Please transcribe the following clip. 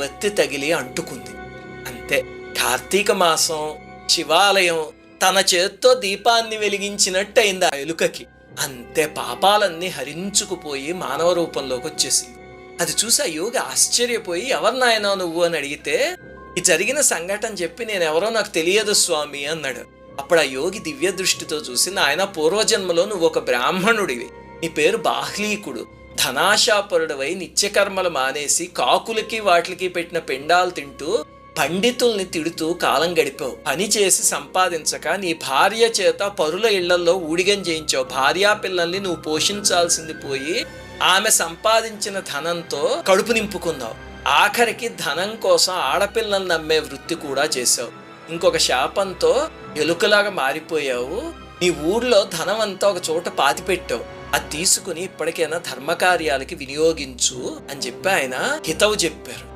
వత్తి తగిలి అంటుకుంది. అంతే. కార్తీక మాసం శివాలయం తన చేత్తో దీపాన్ని వెలిగించినట్టయింది ఆ ఎలుకకి. అంతే పాపాలన్నీ హరించుకుపోయి మానవ రూపంలోకి వచ్చేసింది అది చూసి ఆ యోగి ఆశ్చర్యపోయి ఎవరు నువ్వు? అని అడిగితే ఈ జరిగిన సంఘటన చెప్పి నేను ఎవరో నాకు తెలియదు స్వామి అన్నాడు. అప్పుడు ఆ యోగి దివ్య దృష్టితో చూసి నాయన పూర్వజన్మలో నువ్వు ఒక బ్రాహ్మణుడివి. నీ పేరు బాహ్లీకుడు. ధనాశాపరుడవై నిత్యకర్మలు మానేసి కాకులకి వాటికి పెట్టిన పిండాలు తింటూ పండితుల్ని తిడుతూ కాలం గడిపావు. పని చేసి సంపాదించక నీ భార్య చేత పరుల ఇళ్ళలో ఊడిగం చేయించావు. భార్యా పిల్లల్ని నువ్వు పోషించాల్సింది పోయి ఆమె సంపాదించిన ధనంతో కడుపు నింపుకున్నావు. ఆఖరికి ధనం కోసం ఆడపిల్లల్ని నమ్మే వృత్తి కూడా చేసావు ఇంకొక శాపంతో ఎలుకలాగా మారిపోయావు. నీ ఊర్లో ధనం అంతా ఒక చోట పాతిపెట్టావు. అది తీసుకుని ఇప్పటికైనా ధర్మకార్యాలకి వినియోగించు అని చెప్పి ఆయన హితవు చెప్పారు.